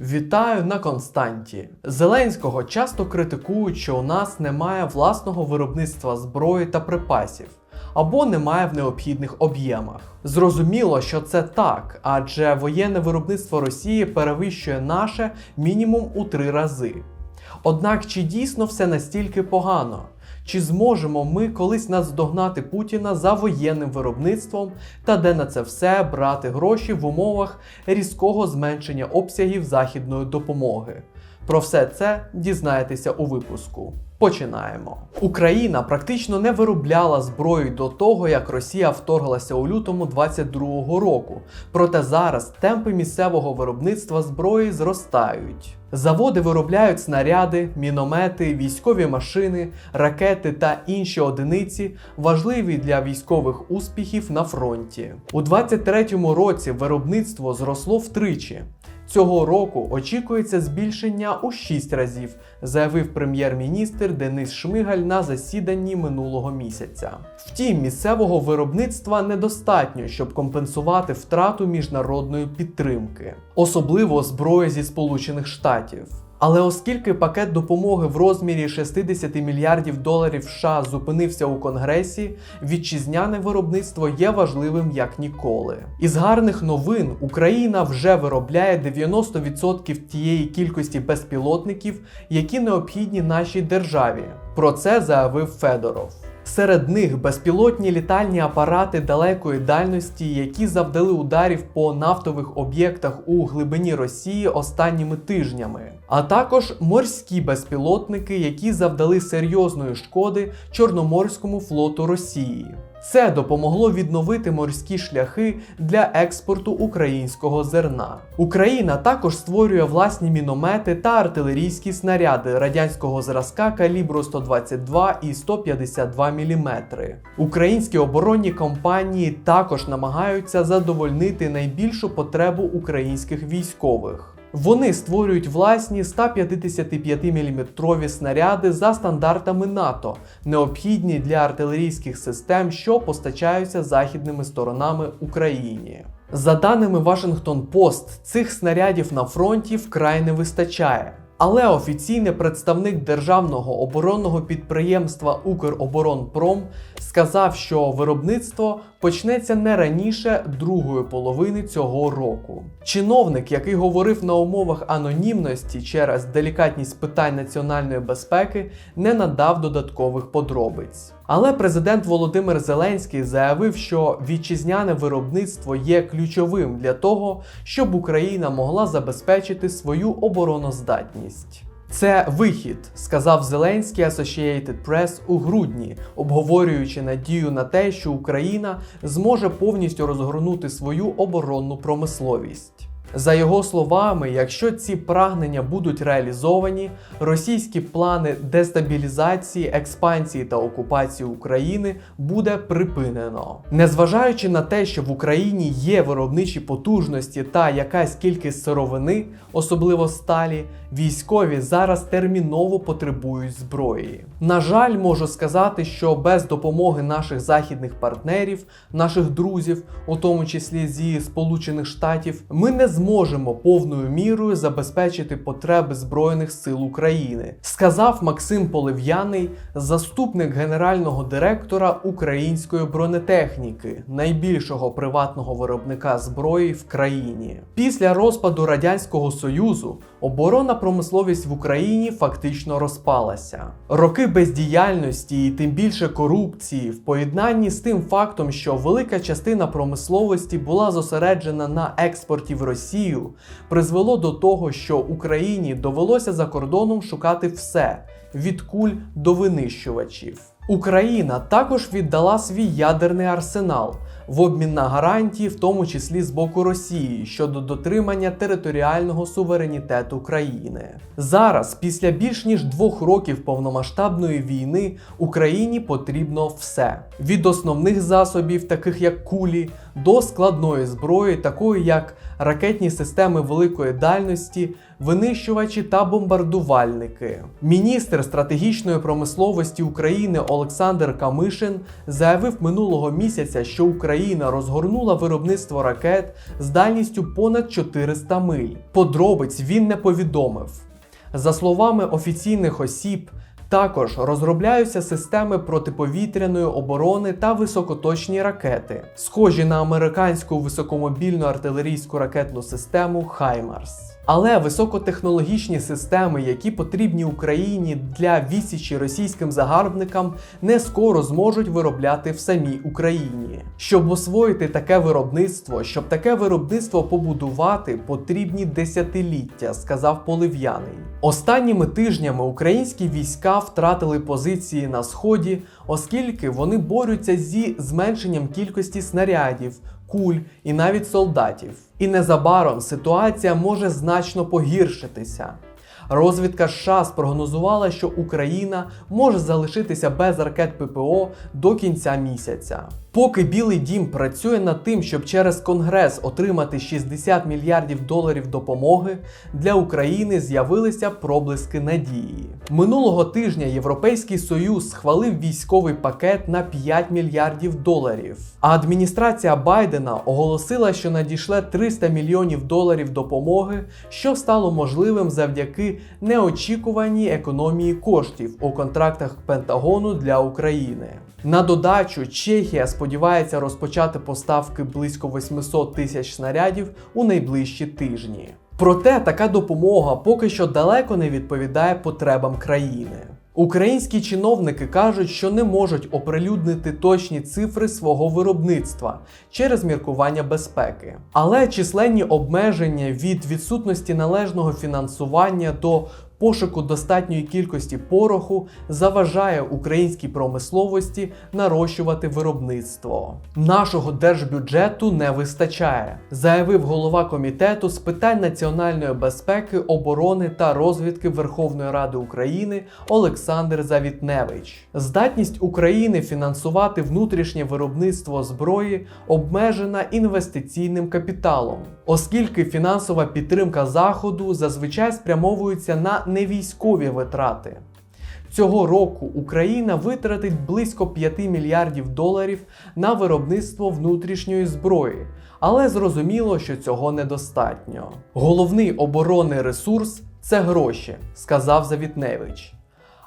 Вітаю на Константі. Зеленського часто критикують, що у нас немає власного виробництва зброї та припасів. Або немає в необхідних об'ємах. Зрозуміло, що це так, адже воєнне виробництво Росії перевищує наше мінімум у три рази. Однак чи дійсно все настільки погано? Чи зможемо ми колись наздогнати Путіна за воєнним виробництвом та де на це все брати гроші в умовах різкого зменшення обсягів західної допомоги? Про все це дізнаєтеся у випуску. Починаємо. Україна практично не виробляла зброю до того, як Росія вторглася у лютому 22-го року. Проте зараз темпи місцевого виробництва зброї зростають. Заводи виробляють снаряди, міномети, військові машини, ракети та інші одиниці, важливі для військових успіхів на фронті. У 23-му році виробництво зросло втричі. Цього року очікується збільшення у 6 разів, заявив прем'єр-міністр Денис Шмигаль на засіданні минулого місяця. Втім, місцевого виробництва недостатньо, щоб компенсувати втрату міжнародної підтримки, особливо зброї зі Сполучених Штатів. Але оскільки пакет допомоги в розмірі 60 мільярдів доларів США зупинився у Конгресі, вітчизняне виробництво є важливим як ніколи. Із гарних новин Україна вже виробляє 90% тієї кількості безпілотників, які необхідні нашій державі. Про це заявив Федоров. Серед них безпілотні літальні апарати далекої дальності, які завдали ударів по нафтових об'єктах у глибині Росії останніми тижнями, а також морські безпілотники, які завдали серйозної шкоди Чорноморському флоту Росії. Це допомогло відновити морські шляхи для експорту українського зерна. Україна також створює власні міномети та артилерійські снаряди радянського зразка калібру 122 і 152 мм. Українські оборонні компанії також намагаються задовольнити найбільшу потребу українських військових. Вони створюють власні 155-мм снаряди за стандартами НАТО, необхідні для артилерійських систем, що постачаються західними сторонами Україні. За даними Washington Post, цих снарядів на фронті вкрай не вистачає. Але офіційний представник державного оборонного підприємства Укроборонпром сказав, що виробництво почнеться не раніше другої половини цього року. Чиновник, який говорив на умовах анонімності через делікатність питань національної безпеки, не надав додаткових подробиць. Але президент Володимир Зеленський заявив, що вітчизняне виробництво є ключовим для того, щоб Україна могла забезпечити свою обороноздатність. Це вихід, сказав Зеленський Associated Press у грудні, обговорюючи надію на те, що Україна зможе повністю розгорнути свою оборонну промисловість. За його словами, якщо ці прагнення будуть реалізовані, російські плани дестабілізації, експансії та окупації України буде припинено. Незважаючи на те, що в Україні є виробничі потужності та якась кількість сировини, особливо сталі, військові зараз терміново потребують зброї. На жаль, можу сказати, що без допомоги наших західних партнерів, наших друзів, у тому числі зі Сполучених Штатів, ми не зможемо повною мірою забезпечити потреби Збройних сил України, сказав Максим Полив'яний, заступник генерального директора української бронетехніки, найбільшого приватного виробника зброї в країні. Після розпаду радянського союзу оборонна промисловість в Україні фактично розпалася. Роки бездіяльності і тим більше корупції в поєднанні з тим фактом, що велика частина промисловості була зосереджена на експорті в Росію, призвело до того, що Україні довелося за кордоном шукати все від куль до винищувачів. Україна також віддала свій ядерний арсенал в обмін на гарантії, в тому числі з боку Росії, щодо дотримання територіального суверенітету країни. Зараз, після більш ніж двох років повномасштабної війни, Україні потрібно все: від основних засобів, таких як кулі, до складної зброї, такої як ракетні системи великої дальності, винищувачі та бомбардувальники. Міністр стратегічної промисловості України Олександр Камишин заявив минулого місяця, що Україна розгорнула виробництво ракет з дальністю понад 400 миль. Подробиць він не повідомив. За словами офіційних осіб, також розробляються системи протиповітряної оборони та високоточні ракети, схожі на американську високомобільну артилерійську ракетну систему Хаймарс. Але високотехнологічні системи, які потрібні Україні для відсічі російським загарбникам, не скоро зможуть виробляти в самій Україні. Щоб освоїти таке виробництво, щоб таке виробництво побудувати, потрібні десятиліття, сказав Полив'яний. Останніми тижнями українські війська втратили позиції на сході, оскільки вони борються зі зменшенням кількості снарядів, куль і навіть солдатів. І незабаром ситуація може значно погіршитися. Розвідка США спрогнозувала, що Україна може залишитися без ракет ППО до кінця місяця. Поки Білий Дім працює над тим, щоб через Конгрес отримати 60 мільярдів доларів допомоги, для України з'явилися проблиски надії. Минулого тижня Європейський Союз схвалив військовий пакет на 5 мільярдів доларів. А адміністрація Байдена оголосила, що надійшле 300 мільйонів доларів допомоги, що стало можливим завдяки неочікуваній економії коштів у контрактах Пентагону для України. На додачу Чехія сподівається розпочати поставки близько 800 тисяч снарядів у найближчі тижні. Проте така допомога поки що далеко не відповідає потребам країни. Українські чиновники кажуть, що не можуть оприлюднити точні цифри свого виробництва через міркування безпеки. Але численні обмеження від відсутності належного фінансування до пошуку достатньої кількості пороху заважає українській промисловості нарощувати виробництво. Нашого держбюджету не вистачає, заявив голова комітету з питань національної безпеки, оборони та розвідки Верховної Ради України Олександр Завітневич. Здатність України фінансувати внутрішнє виробництво зброї обмежена інвестиційним капіталом, оскільки фінансова підтримка заходу зазвичай спрямовується на невійськові витрати. Цього року Україна витратить близько 5 мільярдів доларів на виробництво внутрішньої зброї, але зрозуміло, що цього недостатньо. Головний оборонний ресурс це гроші, сказав Завітневич.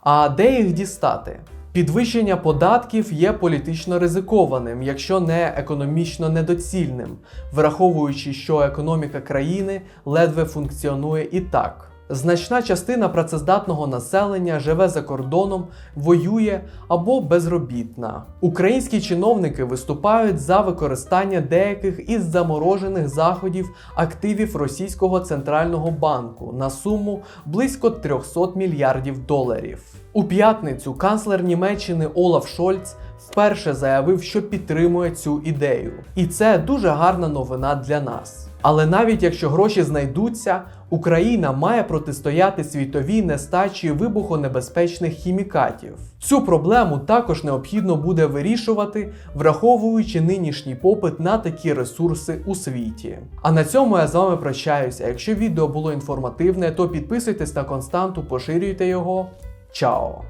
А де їх дістати? Підвищення податків є політично ризикованим, якщо не економічно недоцільним, враховуючи, що економіка країни ледве функціонує і так. Значна частина працездатного населення живе за кордоном, воює або безробітна. Українські чиновники виступають за використання деяких із заморожених заходів активів російського центрального банку на суму близько 300 мільярдів доларів. У п'ятницю канцлер Німеччини Олаф Шольц вперше заявив, що підтримує цю ідею. І це дуже гарна новина для нас. Але навіть якщо гроші знайдуться, Україна має протистояти світовій нестачі вибухонебезпечних хімікатів. Цю проблему також необхідно буде вирішувати, враховуючи нинішній попит на такі ресурси у світі. А на цьому я з вами прощаюся. Якщо відео було інформативне, то підписуйтесь на константу, поширюйте його. Чао!